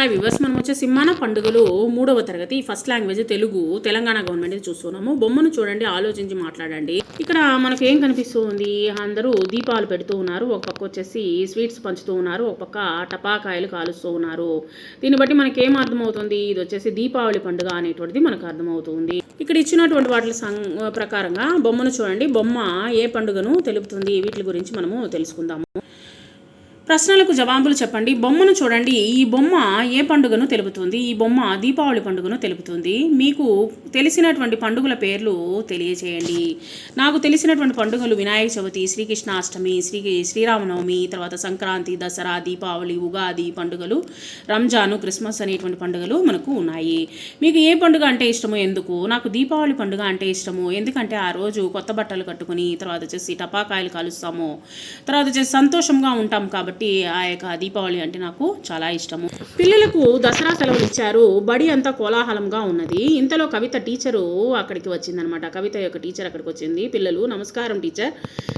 Hi viewers మనం వచ్చే సిమ్మాన పండుగలు మూడవ తరగతి first language Telugu Telangana government చూస్తున్నాము. బొమ్మను చూడండి ఆలోచించి మాట్లాడండి. ఇక్కడ మనకు ఏం కనిపిస్తుంది? అందరూ దీపాలు పెడుతూ ఉన్నారు. ఒక పక్క వచ్చేసి స్వీట్స్ పంచుతూ ఉన్నారు. ఒక పక్క టపాకాయలు కాలుస్తూ ఉన్నారు. దీన్ని బట్టి మనకి ఏం అర్థమవుతుంది? ఇది వచ్చేసి దీపావళి పండుగ అనేటువంటిది మనకు అర్థమవుతుంది. ఇక్కడ ఇచ్చినటువంటి వాటి సం ప్రకారంగా బొమ్మను చూడండి. బొమ్మ ఏ పండుగను తెలుపుతుంది? వీటి గురించి మనము తెలుసుకుందాము. ప్రశ్నలకు జవాబులు చెప్పండి. బొమ్మను చూడండి. ఈ బొమ్మ ఏ పండుగను తెలుపుతుంది? ఈ బొమ్మ దీపావళి పండుగను తెలుపుతుంది. మీకు తెలిసినటువంటి పండుగల పేర్లు తెలియజేయండి నాకు తెలిసినటువంటి పండుగలు వినాయక చవితి శ్రీకృష్ణాష్టమి శ్రీ శ్రీరామనవమి తర్వాత సంక్రాంతి దసరా దీపావళి ఉగాది పండుగలు రంజాను క్రిస్మస్ అనేటువంటి పండుగలు మనకు ఉన్నాయి. మీకు ఏ పండుగ అంటే ఇష్టమో ఎందుకు? నాకు దీపావళి పండుగ అంటే ఇష్టము. ఎందుకంటే ఆ రోజు కొత్త బట్టలు కట్టుకుని తర్వాత వచ్చేసి టపాకాయలు కాలుస్తాము. తర్వాత వచ్చేసి సంతోషంగా ఉంటాం కాబట్టి ఆ యొక్క దీపావళి అంటే నాకు చాలా ఇష్టము. పిల్లలకు దసరా సెలవులు ఇచ్చారు. బడి అంతా కోలాహలంగా ఉన్నది. ఇంతలో కవిత టీచరు అక్కడికి వచ్చిందనమాట కవిత యొక్క టీచర్ అక్కడికి వచ్చింది. పిల్లలు నమస్కారం టీచర్.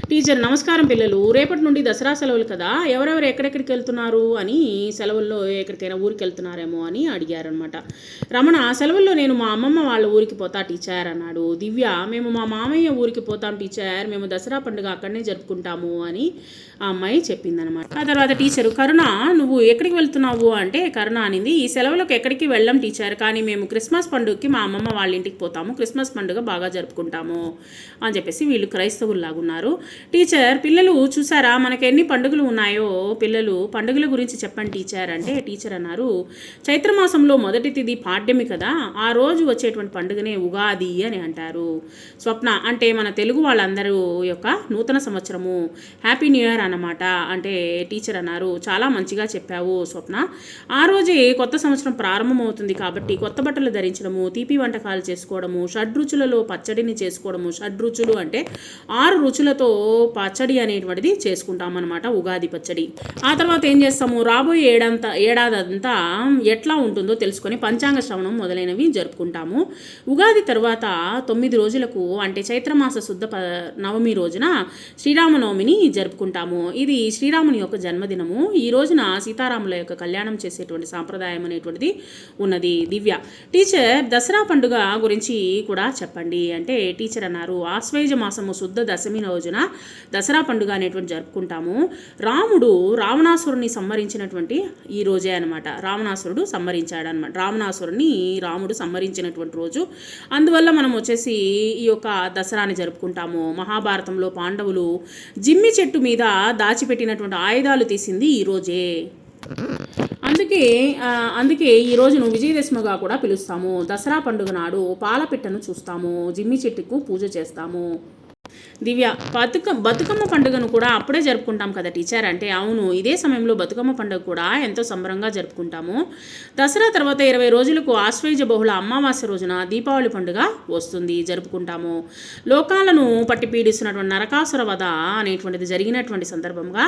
టీచర్ నమస్కారం పిల్లలు. రేపటి నుండి దసరా సెలవులు కదా. ఎవరెవరు ఎక్కడెక్కడికి వెళ్తున్నారు అని సెలవుల్లో ఎక్కడికైనా ఊరికి వెళ్తున్నారేమో అని అడిగారనమాట రమణ సెలవుల్లో నేను మా అమ్మమ్మ వాళ్ళ ఊరికి పోతా టీచర్ అన్నాడు. దివ్య మేము మా మామయ్య ఊరికి పోతాం టీచర్. మేము దసరా పండుగ అక్కడనే జరుపుకుంటాము అని ఆ అమ్మాయి చెప్పిందనమాట తర్వాత టీచరు కరుణ నువ్వు ఎక్కడికి వెళ్తున్నావు? అంటే కరుణ అనింది. ఈ సెలవులకు ఎక్కడికి వెళ్ళం టీచర్ కానీ మేము క్రిస్మస్ పండుగకి మా అమ్మమ్మ వాళ్ళ ఇంటికి పోతాము. క్రిస్మస్ పండుగ బాగా జరుపుకుంటాము. అని చెప్పేసి వీళ్ళు క్రైస్తవుల్లాగున్నారు. టీచర్ పిల్లలు చూసారా మనకు ఎన్ని పండుగలు ఉన్నాయో? పిల్లలు పండుగల గురించి చెప్పండి టీచర్. అంటే టీచర్ అన్నారు చైత్రమాసంలో మొదటి తిది పాడ్యమి కదా ఆ రోజు వచ్చేటువంటి పండుగనే ఉగాది అని అంటారు. స్వప్న అంటే మన తెలుగు వాళ్ళందరూ యొక్క నూతన సంవత్సరము హ్యాపీ న్యూ ఇయర్ అన్నమాట. అంటే టీచర్ అన్నారు. చాలా మంచిగా చెప్పావు స్వప్న. ఆ రోజే కొత్త సంవత్సరం ప్రారంభమవుతుంది కాబట్టి కొత్త బట్టలు ధరించడము తీపి వంటకాలు చేసుకోవడము షడ్రుచులలో పచ్చడిని చేసుకోవడము షడ్రుచులు అంటే ఆరు రుచులతో పచ్చడి అనేటువంటిది చేసుకుంటాం అనమాట ఉగాది పచ్చడి. ఆ తర్వాత ఏం చేస్తాము? రాబోయే ఏడంతా ఏడాదంతా ఎట్లా ఉంటుందో తెలుసుకొని పంచాంగ శ్రవణం మొదలైనవి జరుపుకుంటాము. ఉగాది తర్వాత తొమ్మిది రోజులకు అంటే చైత్రమాస శుద్ధ నవమి రోజున శ్రీరామనవమిని జరుపుకుంటాము. ఇది శ్రీరాముని యొక్క జన్మదినము. ఈ రోజున సీతారాముల యొక్క కళ్యాణం చేసేటువంటి సాంప్రదాయం అనేటువంటిది ఉన్నది. దివ్య టీచర్ దసరా పండుగ గురించి కూడా చెప్పండి. అంటే టీచర్ అన్నారు ఆశ్వేజ మాసము శుద్ధ దశమి రోజున దసరా పండుగ అనేటువంటి జరుపుకుంటాము. రాముడు రావణాసురుని సంహరించినటువంటి ఈ రోజే అనమాట రావణాసురుడు సంహరించాడు అనమాట రావణాసురుని రాముడు సంహరించినటువంటి రోజు. అందువల్ల మనం వచ్చేసి ఈ యొక్క దసరాని జరుపుకుంటాము. మహాభారతంలో పాండవులు జిమ్మి చెట్టు మీద దాచిపెట్టినటువంటి ఆయుధాలు తీసింది ఈరోజే అందుకే అందుకే ఈ రోజును విజయదశమిగా కూడా పిలుస్తాము. దసరా పండుగ నాడు పాలపిట్టను చూస్తాము. జిమ్మి చెట్టుకు పూజ చేస్తాము. దివ్య బతుక బతుకమ్మ పండుగను కూడా అప్పుడే జరుపుకుంటాం కదా టీచర్. అంటే అవును ఇదే సమయంలో బతుకమ్మ పండుగ కూడా ఎంతో సంబరంగా జరుపుకుంటాము. దసరా తర్వాత ఇరవై రోజులకు ఆశ్వయుజ బహుళ అమావాస్య రోజున దీపావళి పండుగ వస్తుంది జరుపుకుంటాము. లోకాలను పట్టి పీడిస్తున్నటువంటి నరకాసుర వధ అనేటువంటిది జరిగినటువంటి సందర్భంగా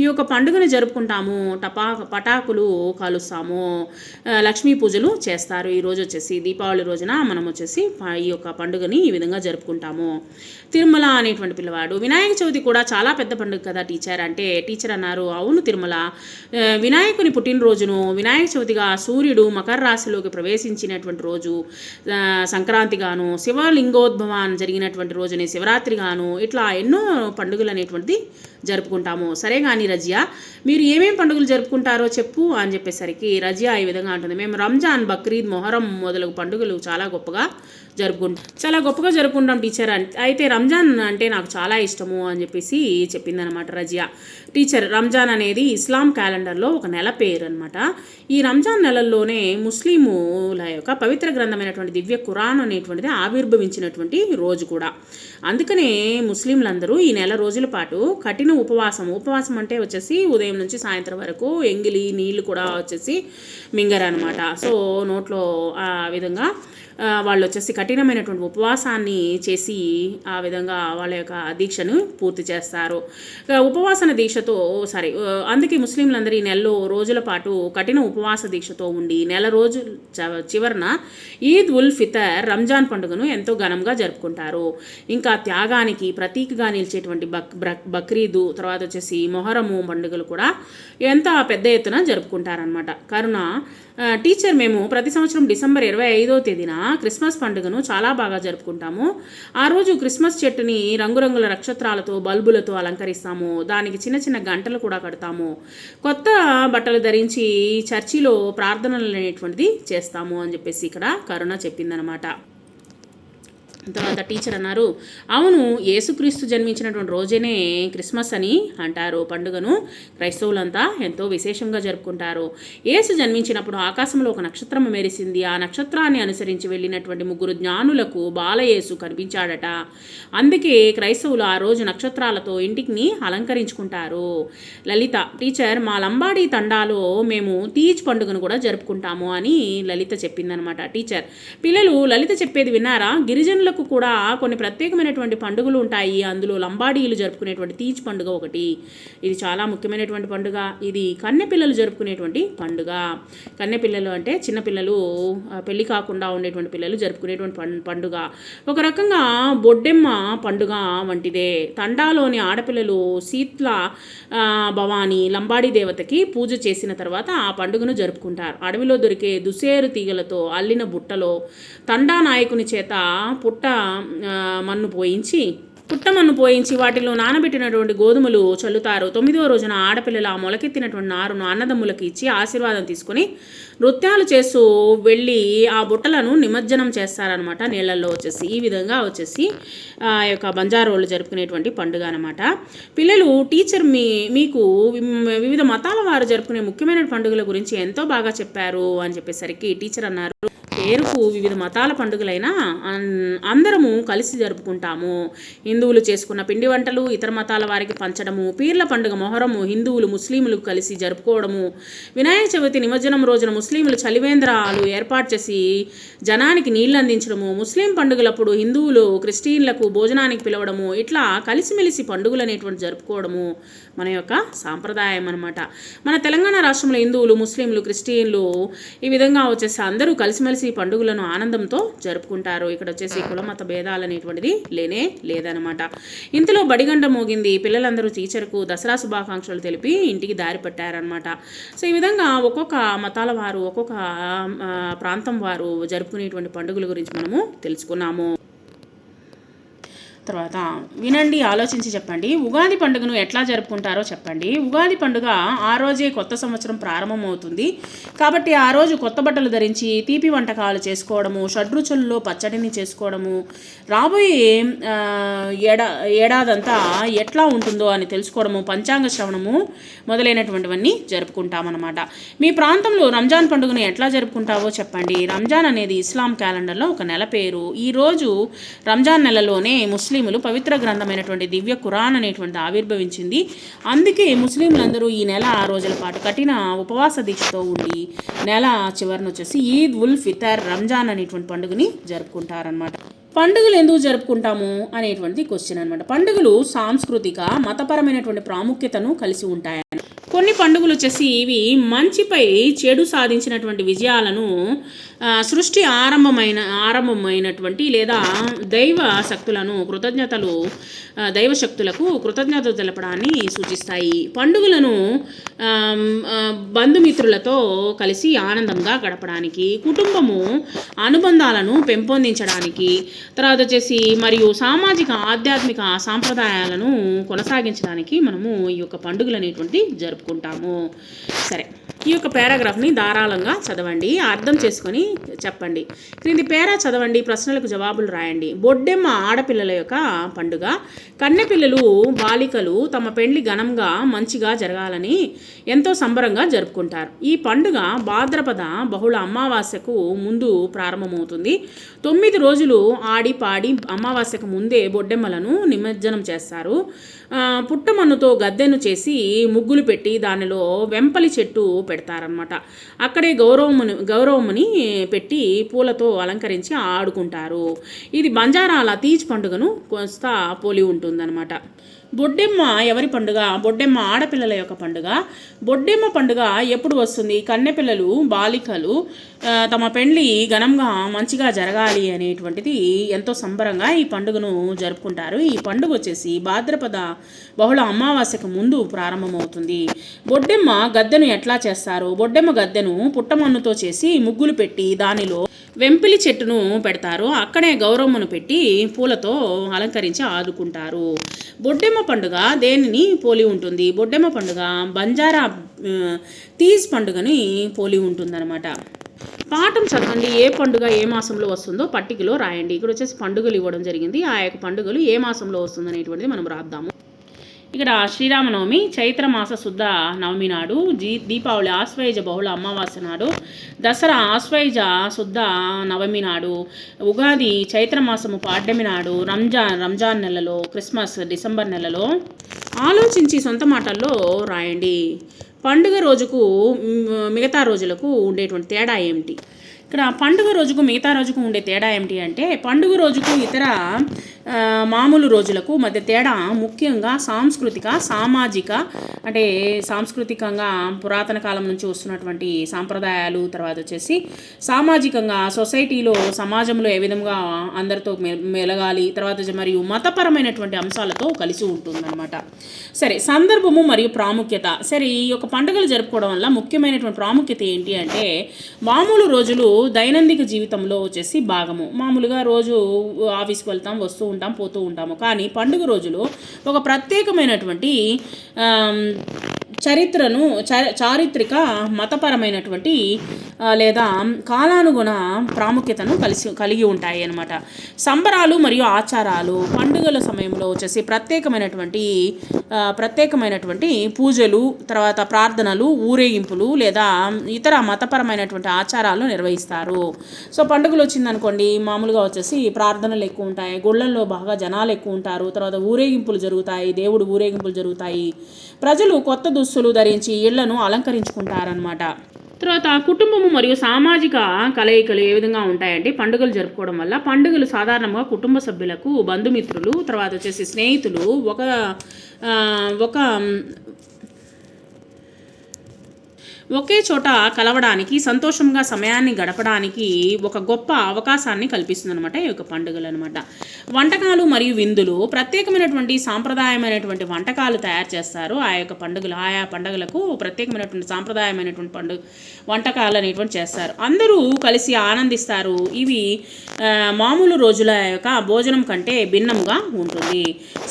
ఈ యొక్క పండుగను జరుపుకుంటాము. టపా పటాకులు కాలుస్తాము. లక్ష్మీ పూజలు చేస్తారు. ఈ రోజు వచ్చేసి దీపావళి రోజున మనం వచ్చేసి ఈ యొక్క పండుగని ఈ విధంగా జరుపుకుంటాము. తిరుమల అనేటువంటి పిల్లవాడు. వినాయక చవితి కూడా చాలా పెద్ద పండుగ కదా టీచర్. అంటే టీచర్ అన్నారు అవును తిరుమల. వినాయకుని పుట్టినరోజును వినాయక చవితిగా సూర్యుడు మకర రాశిలోకి ప్రవేశించినటువంటి రోజు సంక్రాంతిగాను శివలింగోద్భవాన్ జరిగినటువంటి రోజుని శివరాత్రిగాను ఇట్లా ఎన్నో పండుగలు అనేటువంటిది జరుపుకుంటాము. సరే కానీ రజియా మీరు ఏమేమి పండుగలు జరుపుకుంటారో చెప్పు అని చెప్పేసరికి రజియా ఈ విధంగా ఉంటుంది మేము రంజాన్ బక్రీద్ మొహరం మొదలగు పండుగలు చాలా గొప్పగా జరుపుకుంటాం చాలా గొప్పగా జరుపుకుంటాం టీచర్ అయితే రంజాన్ అంటే నాకు చాలా ఇష్టము అని చెప్పేసి చెప్పిందనమాట రజియా. టీచర్ రంజాన్ అనేది ఇస్లాం క్యాలెండర్లో ఒక నెల పేరు అనమాట ఈ రంజాన్ నెలల్లోనే ముస్లిముల యొక్క పవిత్ర గ్రంథమైనటువంటి దివ్య ఖురాన్ అనేటువంటిది ఆవిర్భవించినటువంటి రోజు కూడా. అందుకనే ముస్లింలందరూ ఈ నెల రోజుల పాటు కఠిన ఉపవాసం ఉపవాసం అంటే వచ్చేసి ఉదయం నుంచి సాయంత్రం వరకు ఎంగిలి నీళ్ళు కూడా వచ్చేసి మింగరనమాట సో నోట్లో ఆ విధంగా వాళ్ళు వచ్చేసి కఠినమైనటువంటి ఉపవాసాన్ని చేసి ఆ విధంగా వాళ్ళ యొక్క దీక్షను పూర్తి చేస్తారు. ఉపవాసన దీక్షతో సారీ అందుకే ముస్లింలందరూ ఈ నెలలో రోజుల పాటు కఠిన ఉపవాస దీక్షతో ఉండి నెల రోజు చ- చివరన ఈద్ ఉల్ ఫితర్ రంజాన్ పండుగను ఎంతో ఘనంగా జరుపుకుంటారు. ఇంకా త్యాగానికి ప్రతీకగా నిలిచేటువంటి బక్ బక్రీదు తర్వాత వచ్చేసి మొహరము పండుగలు కూడా ఎంత పెద్ద ఎత్తున జరుపుకుంటారనమాట కరుణ టీచర్ మేము ప్రతి సంవత్సరం డిసెంబర్ ఇరవై ఐదో తేదీన క్రిస్మస్ పండుగను చాలా బాగా జరుపుకుంటాము. ఆ రోజు క్రిస్మస్ చెట్టుని రంగురంగుల నక్షత్రాలతో బల్బులతో అలంకరిస్తాము. దానికి చిన్న చిన్న గంటలు కూడా కడతాము. కొత్త బట్టలు ధరించి చర్చిలో ప్రార్థనలు అనేటువంటిది చేస్తాము అని చెప్పేసి ఇక్కడ కరుణ చెప్పిందనమాట. తర్వాత టీచర్ అన్నారు అవును యేసుక్రీస్తు జన్మించినటువంటి రోజేనే క్రిస్మస్ అని అంటారు. పండుగను క్రైస్తవులంతా ఎంతో విశేషంగా జరుపుకుంటారు. యేసు జన్మించినప్పుడు ఆకాశంలో ఒక నక్షత్రం మెరిసింది. ఆ నక్షత్రాన్ని అనుసరించి వెళ్ళినటువంటి ముగ్గురు జ్ఞానులకు బాలయేసు కనిపించాడట. అందుకే క్రైస్తవులు ఆ రోజు నక్షత్రాలతో ఇంటికి అలంకరించుకుంటారు. లలిత టీచర్ మా లంబాడి తండాలో మేము తీజ్ పండుగను కూడా జరుపుకుంటాము అని లలిత చెప్పిందనమాట. టీచర్ పిల్లలు లలిత చెప్పేది విన్నారా? గిరిజనులకు కూడా కొన్ని ప్రత్యేకమైనటువంటి పండుగలు ఉంటాయి. అందులో లంబాడీలు జరుపుకునేటువంటి తీజ్ పండుగ ఒకటి. ఇది చాలా ముఖ్యమైనటువంటి పండుగ. ఇది కన్నెపిల్లలు జరుపుకునేటువంటి పండుగ. కన్నెపిల్లలు అంటే చిన్నపిల్లలు పెళ్ళి కాకుండా ఉండేటువంటి పిల్లలు జరుపుకునేటువంటి పం- పండుగ. ఒక రకంగా బొడ్డెమ్మ పండుగ వంటిదే. తండాలోని ఆడపిల్లలు శీత్ల భవాని లంబాడి దేవతకి పూజ చేసిన తర్వాత ఆ పండుగను జరుపుకుంటారు. అడవిలో దొరికే దుసేరు తీగలతో అల్లిన బుట్టలో తండా నాయకుని చేత పుట్ట పుట్ట మన్ను పోయించి పుట్టమన్ను పోయించి వాటిలో నానబెట్టినటువంటి గోధుమలు చల్లుతారు. తొమ్మిదవ రోజున ఆడపిల్లలు ఆ మొలకెత్తినటువంటి నారును అన్నదమ్ములకు ఇచ్చి ఆశీర్వాదం తీసుకొని నృత్యాలు చేస్తూ వెళ్ళి ఆ బుట్టలను నిమజ్జనం చేస్తారనమాట నీళ్ళల్లో వచ్చేసి ఈ విధంగా వచ్చేసి ఆ యొక్క బంజారోళ్ళు జరుపుకునేటువంటి పండుగ అనమాట పిల్లలు టీచర్ మీ మీకు వివిధ మతాల వారు జరుపుకునే ముఖ్యమైన పండుగల గురించి ఎంతో బాగా చెప్పారు అని చెప్పేసరికి టీచర్ అన్నారు. పేరుకు వివిధ మతాల పండుగలైనా అందరము కలిసి జరుపుకుంటాము. హిందువులు చేసుకున్న పిండి వంటలు ఇతర మతాల వారికి పంచడము పీర్ల పండుగ మొహరము హిందువులు ముస్లింలు కలిసి జరుపుకోవడము. వినాయక చవితి నిమజ్జనం రోజున ముస్లింలు చలివేంద్రాలు ఏర్పాటు చేసి జనానికి నీళ్ళు అందించడము. ముస్లిం పండుగలప్పుడు హిందువులు క్రిస్టియన్లకు భోజనానికి పిలవడము. ఇట్లా కలిసిమెలిసి పండుగలు అనేటువంటి జరుపుకోవడము మన యొక్క సాంప్రదాయం అనమాట మన తెలంగాణ రాష్ట్రంలో హిందువులు ముస్లింలు క్రిస్టియన్లు ఈ విధంగా వచ్చేసి అందరూ కలిసిమెలిసి పండుగలను ఆనందంతో జరుపుకుంటారు. ఇక్కడ వచ్చేసి కులమత భేదాలు అనేటువంటిది లేనే లేదనమాట ఇంతలో బడిగంట మోగింది. పిల్లలందరూ టీచర్కు దసరా శుభాకాంక్షలు తెలిపి ఇంటికి దారి పట్టారనమాట సో ఈ విధంగా ఒక్కొక్క మతాల వారు ఒక్కొక్క ప్రాంతం వారు జరుపుకునేటువంటి పండుగల గురించి మనము తెలుసుకున్నాము. తర్వాత వినండి ఆలోచించి చెప్పండి. ఉగాది పండుగను ఎట్లా జరుపుకుంటారో చెప్పండి. ఉగాది పండుగ ఆ రోజే కొత్త సంవత్సరం ప్రారంభమవుతుంది. కాబట్టి ఆ రోజు కొత్త బట్టలు ధరించి తీపి వంటకాలు చేసుకోవడము షడ్రుచుల్లో పచ్చడిని చేసుకోవడము రాబోయే ఏడా ఏడాదంతా ఎట్లా ఉంటుందో అని తెలుసుకోవడము పంచాంగ శ్రవణము మొదలైనటువంటివన్నీ జరుపుకుంటామన్నమాట. మీ ప్రాంతంలో రంజాన్ పండుగను ఎట్లా జరుపుకుంటావో చెప్పండి. రంజాన్ అనేది ఇస్లాం క్యాలెండర్లో ఒక నెల పేరు. ఈ రోజు రంజాన్ నెలలోనే ముస్లిం ముస్లింలు పవిత్ర గ్రంథమైనటువంటి దివ్య ఖురాన్ అనేటువంటి ఆవిర్భవించింది. అందుకే ముస్లింలందరూ ఈ నెల ఆ రోజుల పాటు కఠిన ఉపవాస దీక్షతో ఉండి నెల చివరిన వచ్చేసి ఈద్ ఉల్ ఫితర్ రంజాన్ అనేటువంటి పండుగని జరుపుకుంటారనమాట పండుగలు ఎందుకు జరుపుకుంటాము అనేటువంటి క్వశ్చన్ అనమాట పండుగలు సాంస్కృతిక మతపరమైనటువంటి ప్రాముఖ్యతను కలిసి ఉంటాయి కొన్ని పండుగలు వచ్చేసి ఇవి మంచిపై చెడు సాధించినటువంటి విజయాలను సృష్టి ఆరంభమైన ఆరంభమైనటువంటి లేదా దైవ శక్తులను కృతజ్ఞతలు దైవ శక్తులకు కృతజ్ఞతలు తెలపడాన్ని సూచిస్తాయి. పండుగలను బంధుమిత్రులతో కలిసి ఆనందంగా గడపడానికి కుటుంబము అనుబంధాలను పెంపొందించడానికి తర్వాత వచ్చేసి మరియు సామాజిక ఆధ్యాత్మిక సాంప్రదాయాలను కొనసాగించడానికి మనము ఈ యొక్క పండుగలు అనేటువంటి జరుపుకుంటాము సరే. ఈ యొక్క పారాగ్రాఫ్ని ధారాళంగా చదవండి అర్థం చేసుకొని చెప్పండి. క్రింది పేరా చదవండి ప్రశ్నలకు జవాబులు రాయండి. బొడ్డెమ్మ ఆడపిల్లల యొక్క పండుగ. కన్నెపిల్లలు బాలికలు తమ పెండ్లి ఘనంగా మంచిగా జరగాలని ఎంతో సంబరంగా జరుపుకుంటారు. ఈ పండుగ భాద్రపద బహుళ అమావాస్యకు ముందు ప్రారంభమవుతుంది. తొమ్మిది రోజులు ఆడి పాడి అమావాస్యకు ముందే బొడ్డెమ్మలను నిమజ్జనం చేస్తారు. పుట్టమన్నుతో గద్దెను చేసి ముగ్గులు పెట్టి దానిలో వెంపలి చెట్టు పెడతారు. పెడతారనమాట అక్కడే గౌరవముని గౌరవముని పెట్టి పూలతో అలంకరించి ఆడుకుంటారు. ఇది బంజారాల తీజ్ పండుగను కొంత పోలి ఉంటుందన్నమాట. బొడ్డెమ్మ ఎవరి పండుగ? బొడ్డెమ్మ ఆడపిల్లల యొక్క పండుగ. బొడ్డెమ్మ పండుగ ఎప్పుడు వస్తుంది? కన్నెపిల్లలు బాలికలు తమ పెండ్లి ఘనంగా మంచిగా జరగాలి అనేటువంటిది ఎంతో సంబరంగా ఈ పండుగను జరుపుకుంటారు. ఈ పండుగ వచ్చేసి భాద్రపద బహుళ అమావాస్యకు ముందు ప్రారంభమవుతుంది. బొడ్డెమ్మ గద్దెను ఎట్లా చేస్తారు? బొడ్డెమ్మ గద్దెను పుట్టమన్నుతో చేసి ముగ్గులు పెట్టి దానిలో వెంపిలి చెట్టును పెడతారు. అక్కడే గౌరమ్మను పెట్టి పూలతో అలంకరించి ఆదుకుంటారు. బొడ్డెమ్మ పండుగ దేనిని పోలి ఉంటుంది? బొడ్డెమ్మ పండుగ బంజారా తీజ్ పండుగని పోలి ఉంటుందన్నమాట. పాఠం చదవండి. ఏ పండుగ ఏ మాసంలో వస్తుందో పట్టికలో రాయండి. ఇక్కడ వచ్చేసి పండుగలు ఇవ్వడం జరిగింది. ఆ యొక్క పండుగలు ఏ మాసంలో వస్తుంది అనేటువంటిది మనం రాద్దాము. ఇక్కడ శ్రీరామనవమి చైత్రమాస శుద్ధ నవమి నాడు జీ దీపావళి ఆశ్వయుజ బహుళ అమావాస్య నాడు దసరా ఆశ్వయుజ శుద్ధ నవమి నాడు ఉగాది చైత్రమాసము పాడ్యమి నాడు రంజాన్ రంజాన్ నెలలో క్రిస్మస్ డిసెంబర్ నెలలో ఆలోచించి సొంత మాటల్లో రాయండి. పండుగ రోజుకు మిగతా రోజులకు ఉండేటువంటి తేడా ఏమిటి? ఇక్కడ పండుగ రోజుకు మిగతా రోజుకు ఉండే తేడా ఏమిటి అంటే పండుగ రోజుకు ఇతర మామూలు రోజులకు మధ్య తేడా ముఖ్యంగా సాంస్కృతిక సామాజిక అంటే సాంస్కృతికంగా పురాతన కాలం నుంచి వస్తున్నటువంటి సాంప్రదాయాలు తర్వాత వచ్చేసి సామాజికంగా సొసైటీలో సమాజంలో ఏ విధంగా అందరితో మె- మెలగాలి తర్వాత మరియు మతపరమైనటువంటి అంశాలతో కలిసి ఉంటుందన్నమాట. సరే సందర్భము మరియు ప్రాముఖ్యత. సరే ఈ యొక్క పండుగలు జరుపుకోవడం వల్ల ముఖ్యమైనటువంటి ప్రాముఖ్యత ఏంటి అంటే మామూలు రోజులు దైనందిక జీవితంలో వచ్చేసి భాగము. మామూలుగా రోజు ఆఫీస్కి వెళ్తాం వస్తూ ఉంటాం పోతూ ఉంటాము. కానీ పండుగ రోజులు ఒక ప్రత్యేకమైనటువంటి చరిత్రను చారిత్రక మతపరమైనటువంటి లేదా కాలానుగుణ ప్రాముఖ్యతను కలిసి కలిగి ఉంటాయి అన్నమాట. సంబరాలు మరియు ఆచారాలు పండుగల సమయంలో వచ్చేసి ప్రత్యేకమైనటువంటి ప్రత్యేకమైనటువంటి పూజలు తర్వాత ప్రార్థనలు ఊరేగింపులు లేదా ఇతర మతపరమైనటువంటి ఆచారాలు నిర్వహిస్తారు. సో పండుగలు వచ్చిందనుకోండి మామూలుగా వచ్చేసి ప్రార్థనలు ఎక్కువ ఉంటాయి గుళ్ళల్లో బాగా జనాలు ఎక్కువ ఉంటారు తర్వాత ఊరేగింపులు జరుగుతాయి దేవుడు ఊరేగింపులు జరుగుతాయి. ప్రజలు కొత్త దుస్తు దుస్తులు ధరించి ఇళ్ళను అలంకరించుకుంటారనమాట తర్వాత కుటుంబము మరియు సామాజిక కలయికలు ఏ విధంగా ఉంటాయంటే పండుగలు జరుపుకోవడం వల్ల పండుగలు సాధారణంగా కుటుంబ సభ్యులకు బంధుమిత్రులు తర్వాత వచ్చేసి స్నేహితులు ఒక ఒక ఒకే చోట కలవడానికి సంతోషంగా సమయాన్ని గడపడానికి ఒక గొప్ప అవకాశాన్ని కల్పిస్తుంది అనమాట ఈ యొక్క పండుగలు అనమాట వంటకాలు మరియు విందులు ప్రత్యేకమైనటువంటి సాంప్రదాయమైనటువంటి వంటకాలు తయారు చేస్తారు. ఆ యొక్క పండుగలు ఆయా పండుగలకు ప్రత్యేకమైనటువంటి సాంప్రదాయమైనటువంటి పండుగ వంటకాలు అనేటువంటి చేస్తారు. అందరూ కలిసి ఆనందిస్తారు. ఇవి మామూలు రోజుల యొక్క భోజనం కంటే భిన్నంగా ఉంటుంది.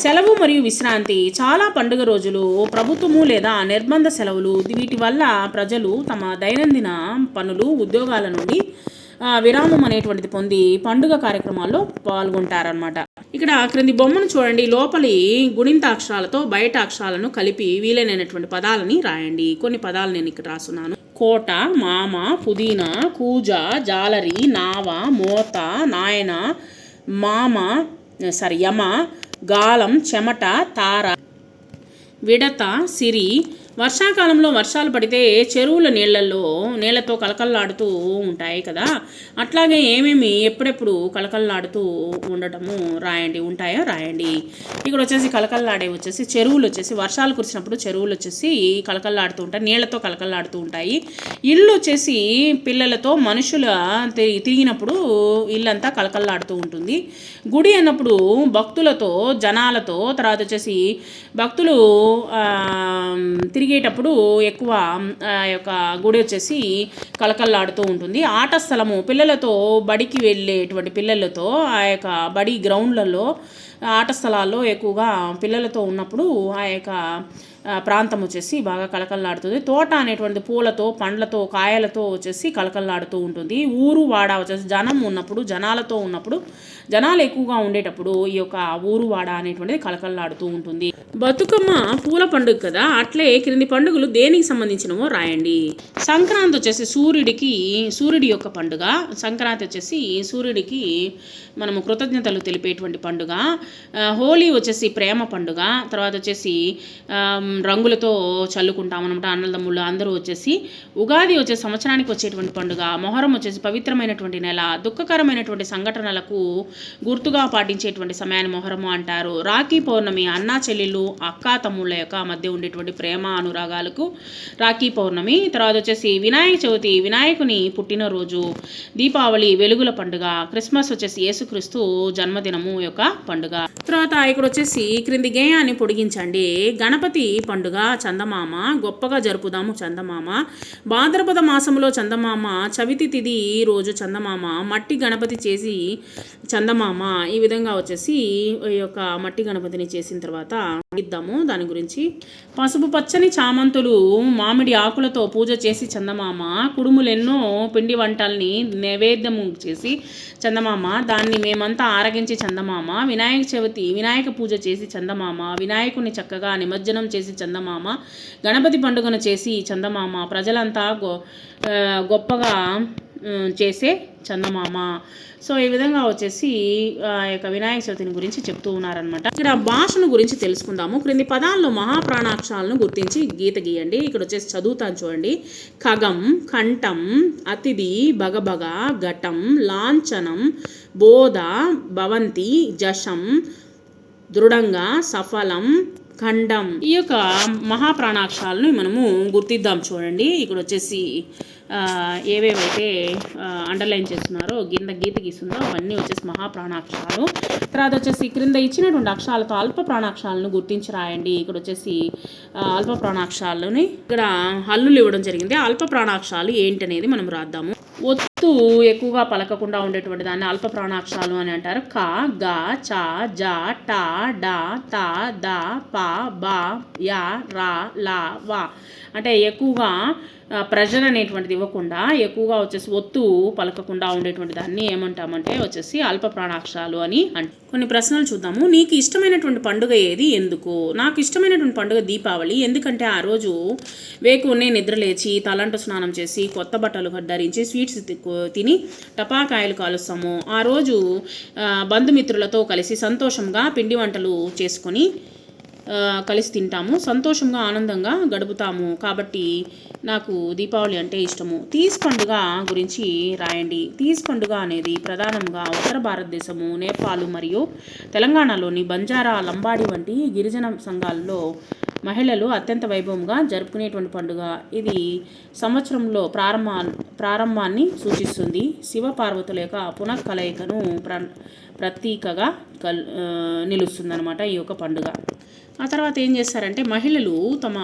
సెలవు మరియు విశ్రాంతి చాలా పండుగ రోజులు ప్రభుత్వము లేదా నిర్బంధ సెలవులు వీటి వల్ల ప్రజలు తమ దైనందిన పనులు ఉద్యోగాల నుండి విరామం అనేటువంటిది పొంది పండుగ కార్యక్రమాల్లో పాల్గొంటారనమాట ఇక్కడ క్రింది బొమ్మను చూడండి. లోపలి గుణింత అక్షరాలతో బయట అక్షరాలను కలిపి వీలైనటువంటి పదాలని రాయండి. కొన్ని పదాలు నేను ఇక్కడ రాస్తున్నాను. కోట మామ పుదీనా కూజ జాలరి నావ మోత నాయన మామ సారీ యమ గాలం చెమట తార విడత సిరి వర్షాకాలంలో వర్షాలు పడితే చెరువుల నీళ్ళల్లో నీళ్ళతో కలకల్లాడుతూ ఉంటాయి కదా. అట్లాగే ఏమేమి ఎప్పుడెప్పుడు కలకల్లాడుతూ ఉండటము రాయండి ఉంటాయో? రాయండి. ఇక్కడ వచ్చేసి కలకల్లాడే వచ్చేసి చెరువులు వచ్చేసి వర్షాలు కురిసినప్పుడు చెరువులు వచ్చేసి కలకల్లాడుతూ ఉంటాయి నీళ్ళతో కలకల్లాడుతూ ఉంటాయి. ఇల్లు వచ్చేసి పిల్లలతో మనుషుల తిరిగినప్పుడు ఇల్లంతా కలకల్లాడుతూ ఉంటుంది. గుడి అన్నప్పుడు భక్తులతో జనాలతో తర్వాత వచ్చేసి భక్తులు తిరిగి తిరిగేటప్పుడు ఎక్కువ ఆ యొక్క గుడి వచ్చేసి కలకల్లాడుతూ ఉంటుంది. ఆట స్థలము పిల్లలతో బడికి వెళ్ళేటువంటి పిల్లలతో ఆ యొక్క బడి గ్రౌండ్లలో ఆట స్థలాల్లో ఎక్కువగా పిల్లలతో ఉన్నప్పుడు ఆ యొక్క ప్రాంతం వచ్చేసి బాగా కలకల్లాడుతుంది తోట అనేటువంటిది పూలతో పండ్లతో కాయలతో వచ్చేసి కలకల్లాడుతూ ఉంటుంది. ఊరు వాడ వచ్చేసి జనం ఉన్నప్పుడు జనాలతో ఉన్నప్పుడు జనాలు ఎక్కువగా ఉండేటప్పుడు ఈ యొక్క ఊరు వాడ అనేటువంటిది కలకల్లాడుతూ ఉంటుంది. బతుకమ్మ పూల పండుగ కదా అట్లే క్రింది పండుగలు దేనికి సంబంధించినవో రాయండి. సంక్రాంతి వచ్చేసి సూర్యుడికి సూర్యుడి యొక్క పండుగ. సంక్రాంతి వచ్చేసి సూర్యుడికి మనము కృతజ్ఞతలు తెలిపేటువంటి పండుగ. హోలీ వచ్చేసి ప్రేమ పండుగ. తర్వాత వచ్చేసి రంగులతో చల్లుకుంటాం అనమాట అన్నదమ్ముళ్ళు అందరూ వచ్చేసి ఉగాది వచ్చే సంవత్సరానికి వచ్చేటువంటి పండుగ మొహరం వచ్చేసి పవిత్రమైనటువంటి నెల దుఃఖకరమైనటువంటి సంఘటనలకు గుర్తుగా పాటించేటువంటి సమయాన్ని మొహరము అంటారు. రాఖీ పౌర్ణమి అన్నా చెల్లెళ్ళు అక్కా తమ్ముళ్ళ యొక్క మధ్య ఉండేటువంటి ప్రేమ అనురాగాలకు రాఖీ పౌర్ణమి తర్వాత వచ్చేసి వినాయక చవితి వినాయకుని పుట్టినరోజు దీపావళి వెలుగుల పండుగ క్రిస్మస్ వచ్చేసి యేసుక్రీస్తు జన్మదినము యొక్క పండుగ. తర్వాత ఇక్కడ వచ్చేసి క్రింది గేయాన్ని పొడిగించండి. గణపతి పండుగ చందమామ గొప్పగా జరుపుదాము చందమామ. భాద్రపద మాసంలో చందమామ చవితి తిది రోజు చందమామ. మట్టి గణపతి చేసి చందమామ. ఈ విధంగా వచ్చేసి ఈ యొక్క మట్టి గణపతిని చేసిన తర్వాత ఇద్దాము. దాని గురించి పసుపు పచ్చని చామంతులు మామిడి ఆకులతో పూజ చేసి చందమామ కుడుములెన్నో పిండి వంటల్ని నైవేద్యము చేసి చందమామ దాన్ని మేమంతా ఆరగించి చందమామ వినాయక చవితి వినాయక పూజ చేసి చందమామ వినాయకుని చక్కగా నిమజ్జనం చేసి చందమామ గణపతి పండుగను చేసి చందమామ ప్రజలంతా గొ గొప్పగా చేసే చందమామ. సో ఈ విధంగా వచ్చేసి ఆ యొక్క వినాయక చవితిని గురించి చెప్తూ ఉన్నారనమాట ఇక్కడ భాషను గురించి తెలుసుకుందాము. క్రింది పదాల్లో మహాప్రాణాక్షరాలను గుర్తించి గీత గీయండి. ఇక్కడ వచ్చేసి చదువుతాను చూడండి. ఖగం కంఠం అతిథి భగభగ ఘటం లాంఛనం బోధ భవంతి జషం దృఢంగా సఫలం ఖండం. ఈ యొక్క మహాప్రాణాక్షరాలను మనము గుర్తిద్దాం చూడండి. ఇక్కడ వచ్చేసి ఏవేవైతే అండర్లైన్ చేస్తున్నారో కింద గీత గీస్తుందో అవన్నీ వచ్చేసి మహాప్రాణాక్షరాలు. తర్వాత వచ్చేసి క్రింద ఇచ్చినటువంటి అక్షరాలతో అల్ప ప్రాణాక్షరాలను గుర్తించి రాయండి ఇక్కడ వచ్చేసి అల్ప ప్రాణాక్షరాలని ఇక్కడ హల్లులు ఇవ్వడం జరిగింది. అల్ప ప్రాణాక్షరాలు ఏంటనేది మనం రాద్దాము. ఒత్తు ఎక్కువగా పలకకుండా ఉండేటువంటి దాన్ని అల్ప ప్రాణాక్షరాలు అని అంటారు. క గ చ జ ట డ త ద ప బ య ర ల వ. అంటే ఎక్కువగా ప్రెషర్ అనేటువంటిది ఇవ్వకుండా ఎక్కువగా వచ్చేసి ఒత్తు పలకకుండా ఉండేటువంటి దాన్ని ఏమంటామంటే వచ్చేసి అల్ప ప్రాణాక్షరాలు అని అంట. కొన్ని ప్రశ్నలు చూద్దాము. నీకు ఇష్టమైనటువంటి పండుగ ఏది? ఎందుకు? నాకు ఇష్టమైనటువంటి పండుగ దీపావళి. ఎందుకంటే ఆ రోజు వేకువనే నిద్రలేచి తలంటు స్నానం చేసి కొత్త బట్టలు ధరించి స్వీట్స్ తిక్కు తిని టపాకాయలు కాలుస్తాము. ఆ రోజు బంధుమిత్రులతో కలిసి సంతోషంగా పిండి వంటలు చేసుకొని కలిసి తింటాము. సంతోషంగా ఆనందంగా గడుపుతాము. కాబట్టి నాకు దీపావళి అంటే ఇష్టము. తీజ్ పండుగ గురించి రాయండి. తీజ్ పండుగ అనేది ప్రధానంగా ఉత్తర భారతదేశము నేపాల్ మరియు తెలంగాణలోని బంజారా లంబాడి వంటి గిరిజన సంఘాల్లో మహిళలు అత్యంత వైభవంగా జరుపుకునేటువంటి పండుగ. ఇది సంవత్సరంలో ప్రారంభ ప్రారంభాన్ని సూచిస్తుంది. శివ పార్వతుల యొక్క పునఃకలయికను ప్ర ప్రతీకగా కల్ నిలుస్తుందన్నమాట ఈ యొక్క పండుగ. ఆ తర్వాత ఏం చేస్తారంటే మహిళలు తమ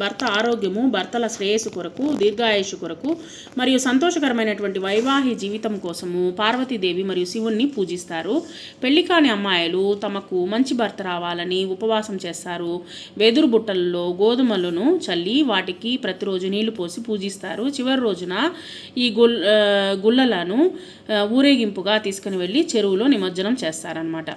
భర్త ఆరోగ్యము భర్తల శ్రేయస్సు కొరకు దీర్ఘాయుషు కొరకు మరియు సంతోషకరమైనటువంటి వైవాహిక జీవితం కోసము పార్వతీదేవి మరియు శివుణ్ణి పూజిస్తారు. పెళ్ళి కాని అమ్మాయిలు తమకు మంచి భర్త రావాలని ఉపవాసం చేస్తారు. వెదురు బుట్టలలో గోధుమలను చల్లి వాటికి ప్రతిరోజు నీళ్ళు పోసి పూజిస్తారు. చివరి రోజున ఈ గుల్ గుల్లలను ఊరేగింపుగా తీసుకుని వెళ్ళి చెరువులో నిమజ్జనం చేస్తారనమాట